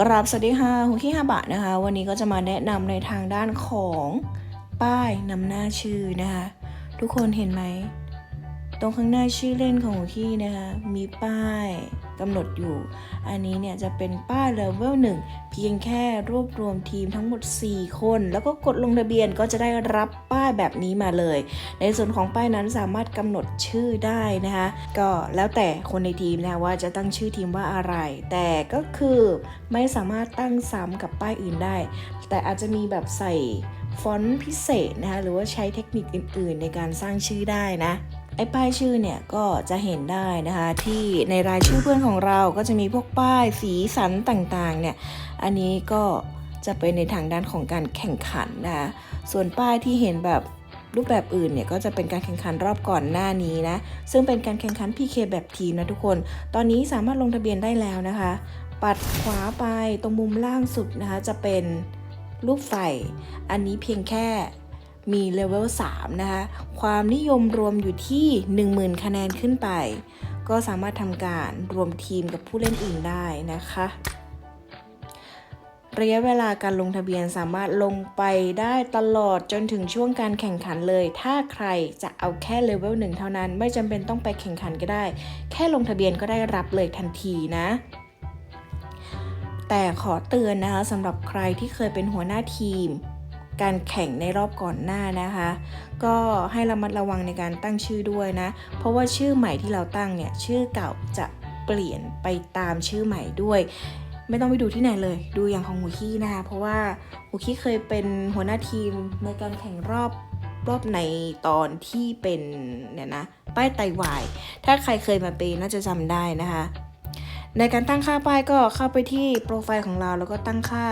กราบสวัสดีค่ะคุกกี้ฮาบะนะคะ วันนี้ก็จะมาแนะนำในทางด้านของป้ายนำหน้าชื่อนะคะ ทุกคนเห็นไหม ตรงข้างหน้าชื่อเล่นของคุกกี้นะคะ มีป้าย กำหนดอยู่ อันนี้เนี่ยจะเป็นป้ายเลเวลหนึ่งเพียงแค่รวบรวมทีมทั้งหมด 4 คน แล้วก็กดลงทะเบียนก็จะได้รับป้ายแบบนี้มาเลย ในส่วนของป้ายนั้นสามารถกำหนดชื่อได้นะคะก็แล้วแต่คนในทีมนะว่าจะตั้งชื่อทีมว่าอะไร แต่ก็คือไม่สามารถตั้งซ้ำกับป้ายอื่นได้ แต่อาจจะมีแบบใส่ฟอนต์พิเศษนะคะหรือว่าใช้เทคนิคอื่น ๆ ในการสร้างชื่อได้นะ ไอ้ป้ายชื่อเนี่ยก็จะเห็นได้นะคะที่ในรายชื่อเพื่อนของเราก็จะมีพวกป้ายสีสันต่างๆเนี่ยอันนี้ก็จะเป็นในทางด้านของการแข่งขันนะคะส่วนป้ายที่เห็นแบบรูปแบบอื่นเนี่ยก็จะเป็นการแข่งขันรอบก่อนหน้านี้นะ ซึ่งเป็นการแข่งขัน PK แบบทีมนะทุกคน ตอนนี้สามารถลงทะเบียนได้แล้วนะคะ ปัดขวาไปตรงมุมล่างสุดนะคะ จะเป็นรูปไฟ อันนี้เพียงแค่ มีเลเวล3นะคะ ความนิยมรวมอยู่ที่ 10,000 คะแนนขึ้นไป ก็สามารถทำการรวมทีมกับผู้เล่นอื่นได้นะคะ ระยะเวลาการลงทะเบียนสามารถลงไปได้ตลอดจนถึงช่วงการแข่งขันเลย ถ้าใครจะเอาแค่เลเวลหนึ่งเท่านั้น ไม่จำเป็นต้องไปแข่งขันก็ได้ แค่ลงทะเบียนก็ได้รับเลยทันทีนะแต่ขอเตือนนะคะสำหรับใครที่เคยเป็นหัวหน้าทีม การแข่งในรอบก่อนหน้านะคะ ก็ให้ระมัดระวังในการตั้งชื่อด้วยนะ เพราะว่าชื่อใหม่ที่เราตั้งเนี่ยชื่อเก่าจะเปลี่ยนไปตามชื่อใหม่ด้วย ไม่ต้องไปดูที่ไหนเลย ดูอย่างของหูขี้นะคะเพราะว่าหูขี้เคยเป็นหัวหน้าทีมในการแข่งรอบรอบในตอนที่เป็นเนี่ยนะป้ายไตวาย ถ้าใครเคยมาเป็นน่าจะจำได้นะคะ ในการตั้งค่าป้ายก็เข้าไปที่โปรไฟล์ของเราแล้วก็ตั้งค่า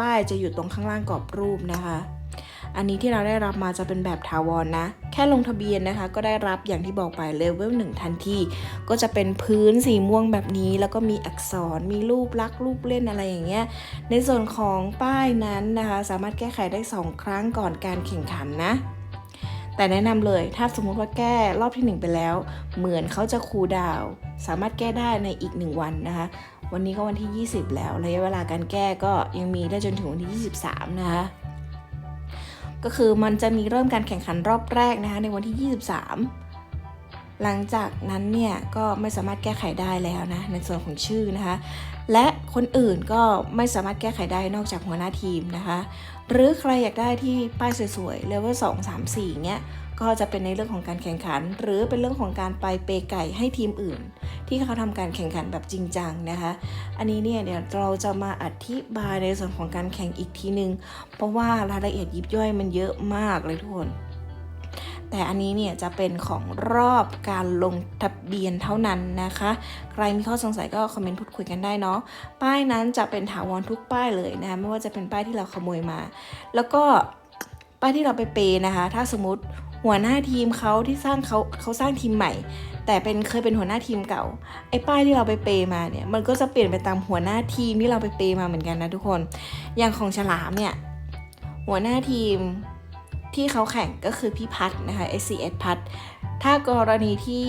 ป้ายจะอยู่ตรงข้างล่างกรอบรูปนะคะ อันนี้ที่เราได้รับมาจะเป็นแบบถาวรนนะ แค่ลงทะเบียนนะคะ ก็ได้รับอย่างที่บอกไปเลเวลหนึ่งทันทีก็จะเป็นพื้นสีม่วงแบบนี้ แล้วก็มีอักษรมีรูปลักษ์รูปเล่นอะไรอย่างเงี้ย ในส่วนของป้ายนั้นนะคะ สามารถแก้ไขได้ 2 ครั้งก่อนการแข่งขันนะแต่แนะนำเลยถ้าสมมุติว่าแก้รอบที่ 1 ไปแล้ว เหมือนเขาจะคูดาว สามารถแก้ได้ในอีก 1 วันนะคะ วันนี้ก็วันที่ 20 แล้วระยะเวลาการแก้ก็ยังมีได้จนถึงวันที่ 23 นะคะก็คือมันจะมีเริ่มการแข่งขันรอบแรกนะคะในวันที่ 23 หลังจากนั้นเนี่ยก็ไม่สามารถแก้ไขได้แล้วนะในส่วนของชื่อนะคะและคนอื่นก็ไม่สามารถแก้ไขได้นอกจากหัวหน้าทีมนะคะ หรือใครอยากได้ที่ป้ายสวยๆเลเวล2 3 4เงี้ย ก็จะเป็นในเรื่องของการแข่งขัน หรือเป็นเรื่องของการไปเปไก่ให้ทีมอื่น ที่เขาทำการแข่งขันแบบจริงจังนะคะ อันนี้เนี่ยเดี๋ยวเราจะมาอธิบายในส่วนของการแข่งอีกทีนึง เพราะว่ารายละเอียดยิบย่อยมันเยอะมากเลยทุกคนแต่อันนี้เนี่ยจะเป็นของรอบการลงทะเบียนเท่านั้นนะคะ ใครมีข้อสงสัยก็คอมเมนต์พูดคุยกันได้เนาะ ป้ายนั้นจะเป็นถาวรทุกป้ายเลยนะคะไม่ว่าจะเป็นป้ายที่เราขโมยมา แล้วก็ป้ายที่เราไปเปย์นะคะ ถ้าสมมติ หัวหน้าทีมเขาที่สร้างเขาเขาสร้างทีมใหม่ แต่เป็นเคยเป็นหัวหน้าทีมเก่า ไอ้ป้ายที่เราไปเปย์มาเนี่ยมันก็จะเปลี่ยนไปตามหัวหน้าทีมที่เราไปเปย์มาเหมือนกันนะทุกคน อย่างของฉลามเนี่ยหัวหน้าทีมที่เขาแข่งก็คือพี่พัฒนะคะ SCS พัฒถ้ากรณีที่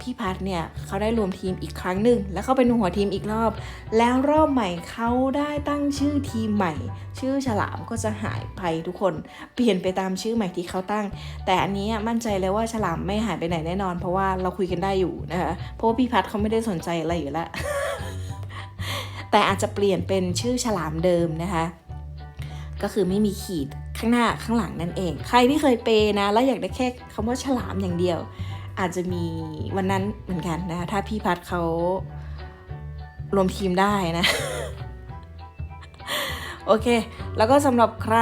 พี่พัฒเนี่ยเขาได้รวมทีมอีกครั้งหนึ่งแล้วเขาเป็นหัวทีมอีกรอบ แล้วรอบใหม่เขาได้ตั้งชื่อทีมใหม่ ชื่อฉลามก็จะหายไปทุกคน เปลี่ยนไปตามชื่อใหม่ที่เขาตั้ง แต่อันนี้มั่นใจเลยว่าฉลามไม่หายไปไหนแน่นอน เพราะว่าเราคุยกันได้อยู่นะคะเพราะว่าพี่พัฒเขาไม่ได้สนใจอะไรอยู่แล้วแต่อาจจะเปลี่ยนเป็นชื่อฉลามเดิมนะคะก็คือไม่มีขีดข้างหน้าข้างหลังนั่นเอง ใครที่เคยเปย์นะแล้วอยากได้แค่คำว่าฉลามอย่างเดียว อาจจะมีวันนั้นเหมือนกันนะคะถ้าพี่พัดเขารวมทีมได้นะ โอเค แล้วก็สำหรับใคร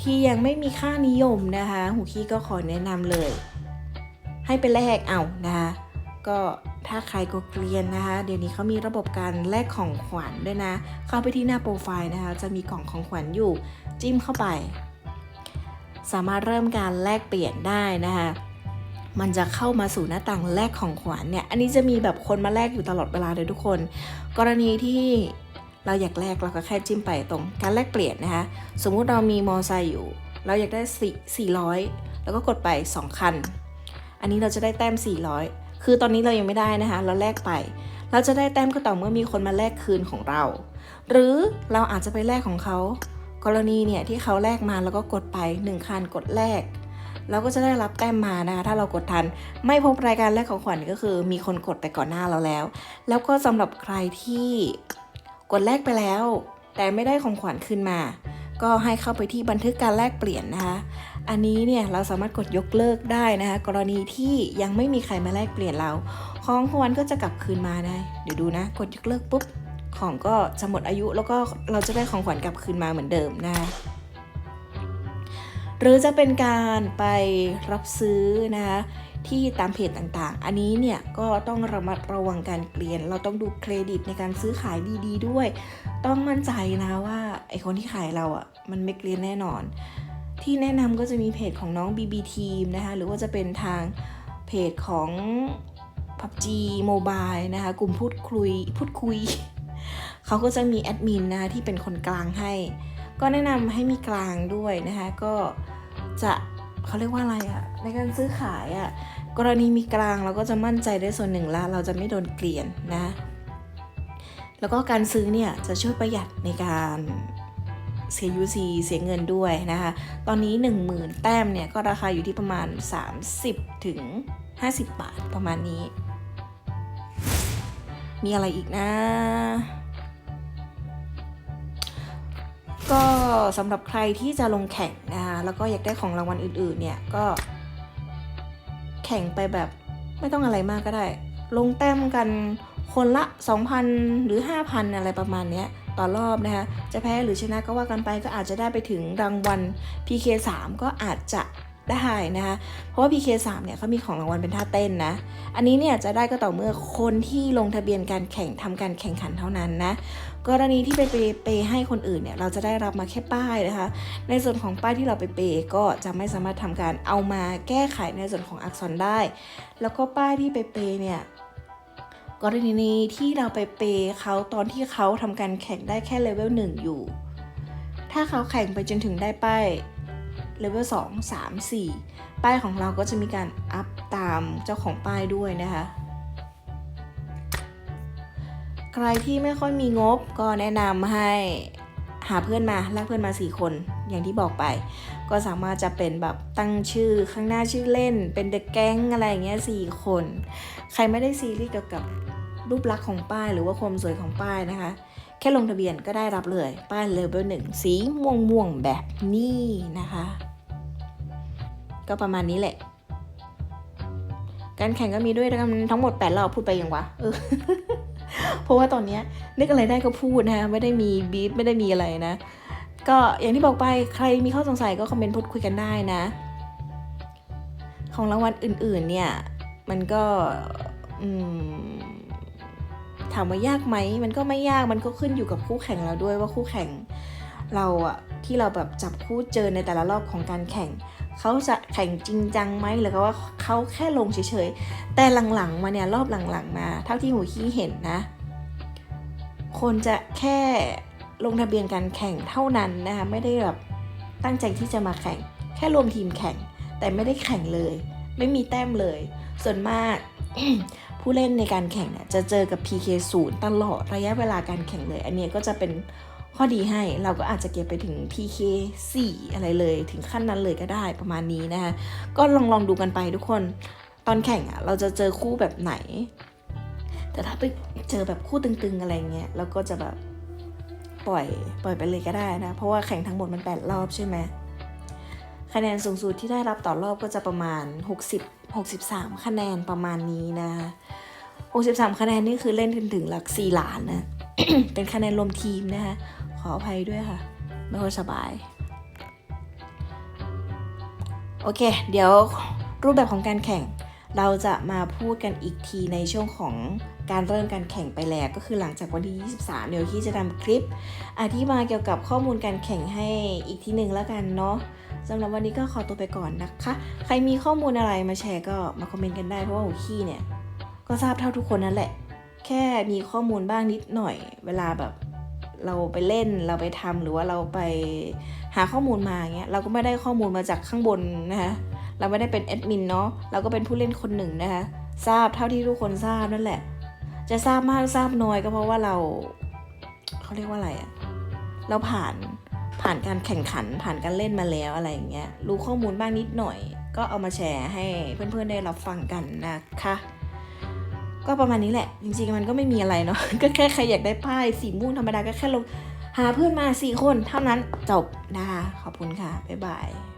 ที่ยังไม่มีค่านิยมนะคะ หูขี้ก็ขอแนะนำเลย ให้ไปแลกเอานะคะ ก็ถ้าใครก็เกลียนนะคะ เดี๋ยวนี้เขามีระบบการแลกของขวัญด้วยนะ เข้าไปที่หน้าโปรไฟล์นะคะ จะมีกล่องของขวัญอยู่ จิ้มเข้าไป สามารถเริ่มการแลกเปลี่ยนได้นะคะ มันจะเข้ามาสู่หน้าต่างแลกของขวัญเนี่ย อันนี้จะมีแบบคนมาแลกอยู่ตลอดเวลาเลยทุกคน กรณีที่เราอยากแลกเราก็แค่จิ้มไปตรงการแลกเปลี่ยนนะคะ สมมุติเรามีมอไซค์อยู่ เราอยากได้สี่400 แล้วก็กดไป 2 คัน อันนี้เราจะได้แต้ม 400 คือตอนนี้เรายังไม่ได้นะคะ เราแลกไป เราจะได้แต้มก็ต่อเมื่อมีคนมาแลกคืนของเรา หรือเราอาจจะไปแลกของเขา กรณีเนี่ยที่เขาแลกมาแล้วก็กดไป 1 คันกดแลก เราก็จะได้รับแต้มมานะคะถ้าเรากดทัน ไม่พบรายการแลกของขวัญก็คือ มีคนกดไปก่อนหน้าเราแล้ว แล้วก็สำหรับใครที่กดแลกไปแล้ว แต่ไม่ได้ของขวัญคืนมา ก็ให้เข้าไปที่บันทึกการแลกเปลี่ยนนะคะ อันนี้เนี่ยเราสามารถกดยกเลิกได้นะคะ กรณีที่ยังไม่มีใครมาแลกเปลี่ยนเรา ของรางวัลก็จะกลับคืนมาได้เดี๋ยวดูนะ กดยกเลิกปุ๊บของก็จะหมดอายุแล้วก็เราจะได้ของขวัญกลับคืนมาเหมือนเดิมนะคะ หรือจะเป็นการไปรับซื้อนะคะที่ตามเพจต่างๆ อันนี้เนี่ยก็ต้องระมัดระวังการเกลียน เราต้องดูเครดิตในการซื้อขายดีๆด้วย ต้องมั่นใจนะว่าไอคนที่ขายเราอะ่ะมันไม่เกลียนแน่นอน ที่แนะนำก็จะมีเพจของน้อง BB Team นะคะหรือว่าจะเป็นทางเพจของ PUBG Mobile นะคะกลุ่มพูดคุยพูดคุย เขาก็จะมีแอดมินนะคะที่เป็นคนกลางให้ ก็แนะนำให้มีกลางด้วยนะคะก็ จะเขาเรียกว่าอะไรอะในการซื้อขายอะกรณีมีกลางเราก็จะมั่นใจได้ส่วนหนึ่งละเราจะไม่โดนเกลียนนะ แล้วก็การซื้อเนี่ยจะช่วยประหยัดในการเสีย UC เสียเงินด้วยนะคะ ตอนนี้ 10,000 แต้มเนี่ย ก็ราคาอยู่ที่ประมาณ 30 ถึง 50 บาทประมาณนี้ มีอะไรอีกนะ ก็สำหรับใครที่จะลงแข่งนะคะ แล้วก็อยากได้ของรางวัลอื่นๆ เนี่ยก็ แข่งไปแบบไม่ต้องอะไรมากก็ได้ ลงแต้มกันคนละ 2,000 หรือ 5,000 อะไรประมาณเนี้ยต่อรอบนะคะ จะแพ้หรือชนะก็ว่ากันไปก็อาจจะได้ไปถึงรางวัล PK3 ก็อาจจะ ได้นะคะ เพราะว่า PK3 เนี่ยเขามีของรางวัลเป็นท่าเต้นนะ อันนี้เนี่ยจะได้ก็ต่อเมื่อคนที่ลงทะเบียนการแข่งทำการแข่งขันเท่านั้นนะ กรณีที่ไปเปเปให้คนอื่นเนี่ยเราจะได้รับมาแค่ป้ายนะคะ ในส่วนของป้ายที่เราไปเปก็จะไม่สามารถทำการเอามาแก้ไขในส่วนของอักษรได้ แล้วก็ป้ายที่ไปเปเนี่ยกรณีนี้ที่เราไปเปเขาตอนที่เขาทำการแข่งได้แค่เลเวล1อยู่ ถ้าเขาแข่งไปจนถึงได้ป้าย เลเวล2 3 4 ป้ายของเราก็จะมีการอัพตามเจ้าของป้ายด้วยนะคะ ใครที่ไม่ค่อยมีงบก็แนะนำให้หาเพื่อนมาลากเพื่อนมา 4 คนอย่างที่บอกไป ก็สามารถจะเป็นแบบตั้งชื่อข้างหน้าชื่อเล่น เป็นเด็กแก๊งอะไรอย่างเงี้ยสี่คน ใครไม่ได้ซีรีส์เกี่ยวกับรูปลักษณ์ของป้ายหรือว่าความสวยของป้ายนะคะ แค่ลงทะเบียนก็ได้รับเลย ป้ายเลเวลหนึ่งสีม่วงม่วงๆแบบนี้นะคะ ก็ประมาณนี้แหละ การแข่งก็มีด้วยกันทั้งหมด8รอบพูดไปยังวะเออเพราะว่าตอนนี้นึกอะไรได้ก็พูดนะไม่ได้มีบีฟไม่ได้มีอะไรนะ ก็อย่างที่บอกไปใครมีข้อสงสัยก็คอมเมนต์พูดคุยกันได้นะ ของรางวัลอื่น ๆ เนี่ย มันก็ถามว่ายากไหมมันก็ไม่ยากมันก็ขึ้นอยู่กับคู่แข่งเราด้วยว่าคู่แข่งเราอะที่เราแบบจับคู่เจอในแต่ละรอบของการแข่ง เขาจะแข่งจริงจังไหมหรือว่าเขาแค่ลงเฉยๆ แต่หลังๆมาเนี่ยรอบหลังๆมา เท่าที่หมูขี้เห็นนะ คนจะแค่ลงทะเบียนการแข่งเท่านั้นนะคะไม่ได้แบบตั้งใจที่จะมาแข่ง แค่รวมทีมแข่ง แต่ไม่ได้แข่งเลย ไม่มีแต้มเลย ส่วนมากผู้เล่นในการแข่งเนี่ยจะเจอกับ PK 0ตลอดระยะเวลาการแข่งเลย อันเนี้ยก็จะเป็น ข้อดีให้เราก็อาจจะเก็บไปถึง PK 4 อะไรเลย ถึงขั้นนั้นเลยก็ได้ประมาณนี้นะคะก็ลองลองดูกันไปทุกคนตอนแข่งอะ่ะเราจะเจอคู่แบบไหน แต่ถ้าไปเจอแบบคู่ตึงๆอะไรเงี้ยเราก็จะแบบปล่อยปล่อยไปเลยก็ได้นะ เพราะว่าแข่งทั้งหมดมัน 8 รอบใช่ไหมคะแนนสูงสุดที่ได้รับต่อรอบก็จะประมาณ 60 63 คะแนนประมาณนี้นะ63 คะแนนนี่คือเล่นถึงถึงหลัก4ล้านนะ เป็นคะแนนรวมทีมนะคะ ขออภัยด้วยค่ะ ไม่ค่อยสบาย โอเค เดี๋ยวรูปแบบของการแข่ง เราจะมาพูดกันอีกทีในช่วงของการเริ่มการแข่งไปแล้วก็คือหลังจากวันที่ 23 เดี๋ยวที่จะทำคลิปอธิบายเกี่ยวกับข้อมูลการแข่งให้อีกทีหนึ่งแล้วกันเนาะสำหรับวันนี้ก็ขอตัวไปก่อนนะคะ ใครมีข้อมูลอะไรมาแชร์ก็มาคอมเมนต์กันได้เพราะว่าหัวขี้เนี่ย ก็ทราบเท่าทุกคนนั่นแหละ แค่มีข้อมูลบ้างนิดหน่อย เวลาแบบ เราไปเล่นเราไปทำหรือว่าเราไปหาข้อมูลมาเงี้ยเราก็ไม่ได้ข้อมูลมาจากข้างบนนะคะเราไม่ได้เป็นแอดมินเนาะเราก็เป็นผู้เล่นคนหนึ่งนะคะทราบเท่าที่ทุกคนทราบนั่นแหละ จะทราบมากทราบน้อยก็เพราะว่าเราเขาเรียกว่าอะไรอะเราผ่านผ่านการแข่งขันผ่านการเล่นมาแล้วอะไรอย่างเงี้ยรู้ข้อมูลบ้างนิดหน่อย ก็เอามาแชร์ให้เพื่อนๆได้รับฟังกันนะคะ ก็ประมาณนี้แหละ จริงๆมันก็ไม่มีอะไรเนาะก็แค่ใครอยากได้ป้ายสีม่วงธรรมดาก็แค่ลงหาเพื่อนมาสี่คนเท่านั้นจบนะคะขอบคุณค่ะ บ๊ายบาย